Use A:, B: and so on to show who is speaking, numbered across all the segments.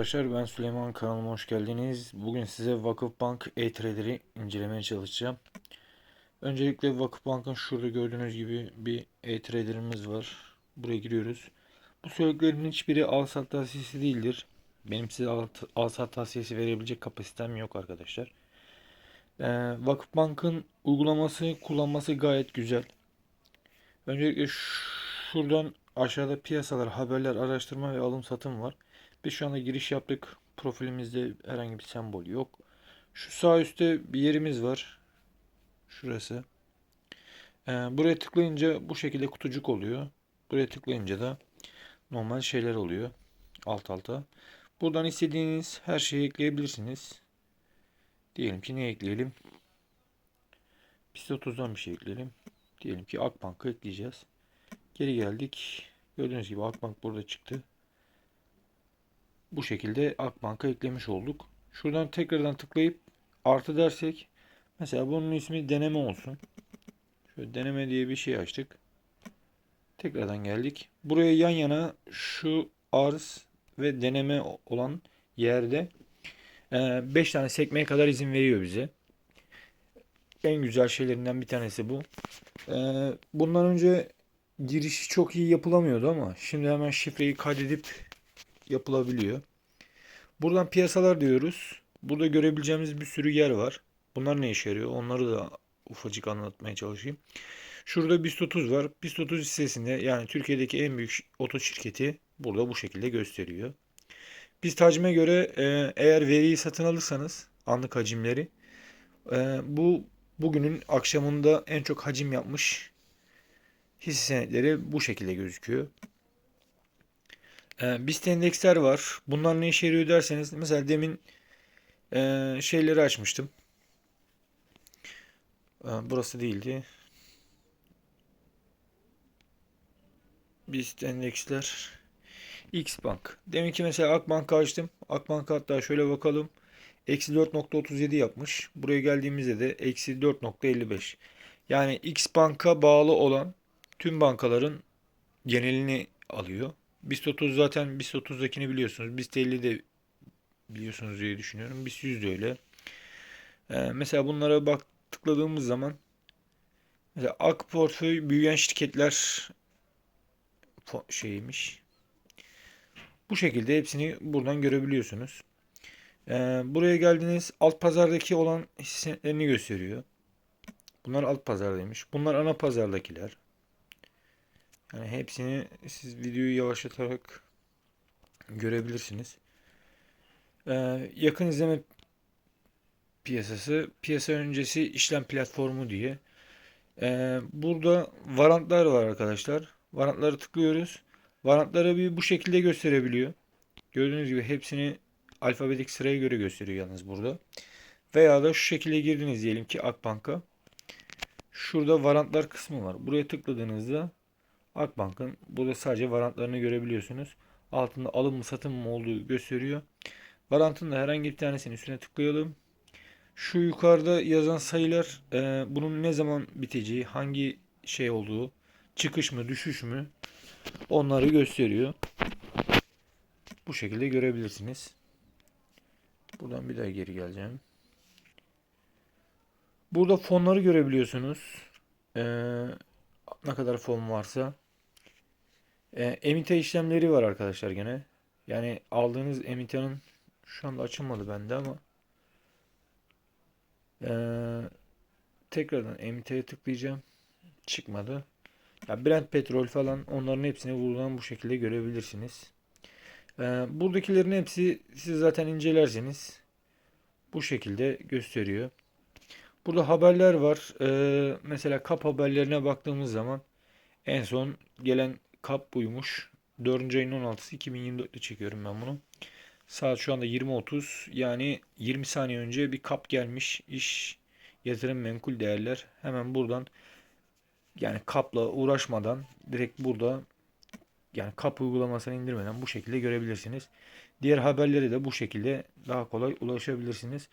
A: arkadaşlar ben Süleyman kanalıma hoş geldiniz. Bugün size Vakıfbank e-Trader'i incelemeye çalışacağım. Öncelikle Vakıfbank'ın şurada gördüğünüz gibi bir e-Trader'imiz var. Buraya giriyoruz. Bu söylediklerimin hiçbiri al sat tavsiyesi değildir. Benim size al, al sat tavsiyesi verebilecek kapasitem yok arkadaşlar. Ee, Vakıfbank'ın uygulaması kullanması gayet güzel. Öncelikle şuradan aşağıda piyasalar, haberler, araştırma ve alım satım var. Biz şu anda giriş yaptık. Profilimizde herhangi bir sembol yok. Şu sağ üstte bir yerimiz var. Şurası. Ee, buraya tıklayınca bu şekilde kutucuk oluyor. Buraya tıklayınca da normal şeyler oluyor. Alt alta. Buradan istediğiniz her şeyi ekleyebilirsiniz. Diyelim ki ne ekleyelim? Biz 30'dan bir şey ekleyelim. Diyelim ki Akbank'ı ekleyeceğiz. Geri geldik. Gördüğünüz gibi Akbank burada çıktı. Bu şekilde Akbank'a eklemiş olduk. Şuradan tekrardan tıklayıp artı dersek mesela bunun ismi deneme olsun. Şöyle deneme diye bir şey açtık. Tekrardan geldik. Buraya yan yana şu arz ve deneme olan yerde 5 tane sekmeye kadar izin veriyor bize. En güzel şeylerinden bir tanesi bu. Bundan önce girişi çok iyi yapılamıyordu ama şimdi hemen şifreyi kaydedip yapılabiliyor. Buradan piyasalar diyoruz. Burada görebileceğimiz bir sürü yer var. Bunlar ne işe yarıyor? Onları da ufacık anlatmaya çalışayım. Şurada BIST 30 var. BIST 30 hissesinde yani Türkiye'deki en büyük oto şirketi burada bu şekilde gösteriyor. BIST hacime göre e, eğer veriyi satın alırsanız anlık hacimleri e, bu bugünün akşamında en çok hacim yapmış hisse senetleri bu şekilde gözüküyor. E, BIST endeksler var. Bunlar ne işe yarıyor derseniz mesela demin e, şeyleri açmıştım. E, burası değildi. BIST endeksler X Bank. Demin ki mesela Akbank'ı açtım. Akbank hatta şöyle bakalım. Eksi 4.37 yapmış. Buraya geldiğimizde de eksi 4.55. Yani X Bank'a bağlı olan tüm bankaların genelini alıyor. BIST 30 zaten BIST 30'dakini biliyorsunuz. BIST 50 de biliyorsunuz diye düşünüyorum. BIST 100 de öyle. Ee, mesela bunlara bak tıkladığımız zaman mesela Ak portföy büyüyen şirketler şeymiş. Bu şekilde hepsini buradan görebiliyorsunuz. Ee, buraya geldiniz alt pazardaki olan hisselerini gösteriyor. Bunlar alt pazardaymış. Bunlar ana pazardakiler. Yani hepsini siz videoyu yavaşlatarak görebilirsiniz. Ee, yakın izleme piyasası, piyasa öncesi işlem platformu diye. Ee, burada varantlar var arkadaşlar. Varantları tıklıyoruz. Varantları bir bu şekilde gösterebiliyor. Gördüğünüz gibi hepsini alfabetik sıraya göre gösteriyor yalnız burada. Veya da şu şekilde girdiniz diyelim ki Akbank'a. Şurada varantlar kısmı var. Buraya tıkladığınızda Akbank'ın burada sadece varantlarını görebiliyorsunuz. Altında alım mı satım mı olduğu gösteriyor. Varantın da herhangi bir tanesinin üstüne tıklayalım. Şu yukarıda yazan sayılar e, bunun ne zaman biteceği, hangi şey olduğu, çıkış mı, düşüş mü onları gösteriyor. Bu şekilde görebilirsiniz. Buradan bir daha geri geleceğim. Burada fonları görebiliyorsunuz. Ee, ne kadar fon varsa. E, emite işlemleri var arkadaşlar gene. Yani aldığınız emitenin şu anda açılmadı bende ama e, tekrardan emiteye tıklayacağım. Çıkmadı. Ya Brent petrol falan onların hepsini buradan bu şekilde görebilirsiniz. E, buradakilerin hepsi siz zaten incelerseniz bu şekilde gösteriyor. Burada haberler var. Ee, mesela kap haberlerine baktığımız zaman en son gelen kap buymuş. 4. ayın 16'sı 2024'te çekiyorum ben bunu. Saat şu anda 20.30 yani 20 saniye önce bir kap gelmiş. İş yatırım menkul değerler. Hemen buradan yani kapla uğraşmadan direkt burada yani kap uygulamasını indirmeden bu şekilde görebilirsiniz. Diğer haberleri de bu şekilde daha kolay ulaşabilirsiniz.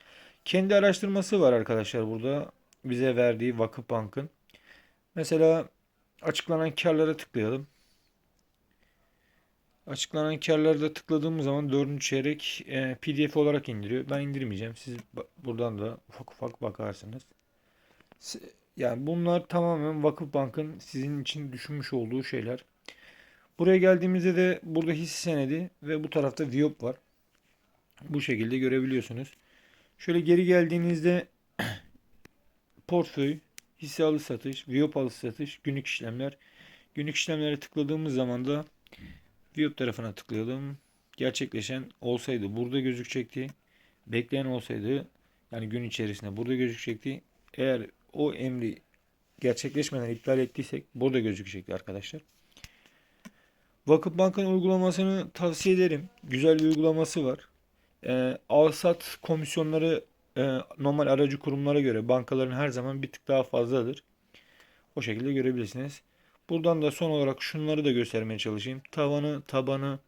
A: Kendi araştırması var arkadaşlar burada bize verdiği Vakıfbank'ın. Mesela açıklanan karlara tıklayalım. Açıklanan karlarda tıkladığımız zaman 4. çeyrek e, PDF olarak indiriyor. Ben indirmeyeceğim. Siz buradan da ufak ufak bakarsınız. Yani bunlar tamamen Vakıfbank'ın sizin için düşünmüş olduğu şeyler. Buraya geldiğimizde de burada hisse senedi ve bu tarafta Viyop var. Bu şekilde görebiliyorsunuz. Şöyle geri geldiğinizde portföy, hisse alış satış, Viyop alış satış, günlük işlemler. Günlük işlemlere tıkladığımız zaman da Viyop tarafına tıklayalım. Gerçekleşen olsaydı burada gözükecekti. Bekleyen olsaydı yani gün içerisinde burada gözükecekti. Eğer o emri gerçekleşmeden iptal ettiysek burada gözükecekti arkadaşlar. Vakıfbank'ın uygulamasını tavsiye ederim. Güzel bir uygulaması var. Ee, alsat komisyonları e, normal aracı kurumlara göre bankaların her zaman bir tık daha fazladır. O şekilde görebilirsiniz. Buradan da son olarak şunları da göstermeye çalışayım. Tavanı, tabanı,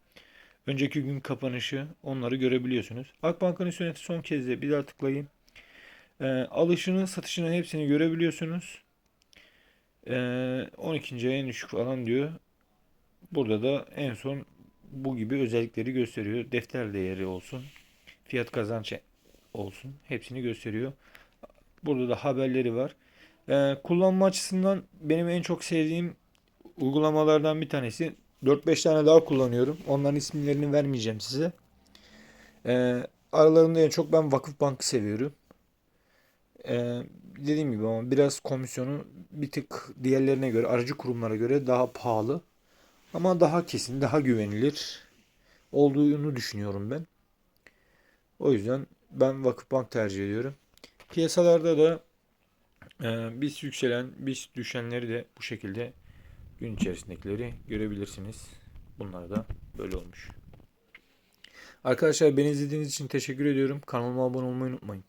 A: önceki gün kapanışı onları görebiliyorsunuz. Akbank'ın üst yönetici son kez de bir daha tıklayın. Ee, alışını, satışını hepsini görebiliyorsunuz. Ee, 12. ay en düşük falan diyor. Burada da en son bu gibi özellikleri gösteriyor. Defter değeri olsun, fiyat kazanç olsun. Hepsini gösteriyor. Burada da haberleri var. Ee, kullanma açısından benim en çok sevdiğim uygulamalardan bir tanesi. 4-5 tane daha kullanıyorum. Onların isimlerini vermeyeceğim size. Ee, aralarında en çok ben Vakıfbank'ı seviyorum. Ee, dediğim gibi ama biraz komisyonu bir tık diğerlerine göre, aracı kurumlara göre daha pahalı. Ama daha kesin, daha güvenilir olduğunu düşünüyorum ben. O yüzden ben Vakıfbank tercih ediyorum. Piyasalarda da e, biz yükselen, biz düşenleri de bu şekilde gün içerisindekileri görebilirsiniz. Bunlar da böyle olmuş. Arkadaşlar beni izlediğiniz için teşekkür ediyorum. Kanalıma abone olmayı unutmayın.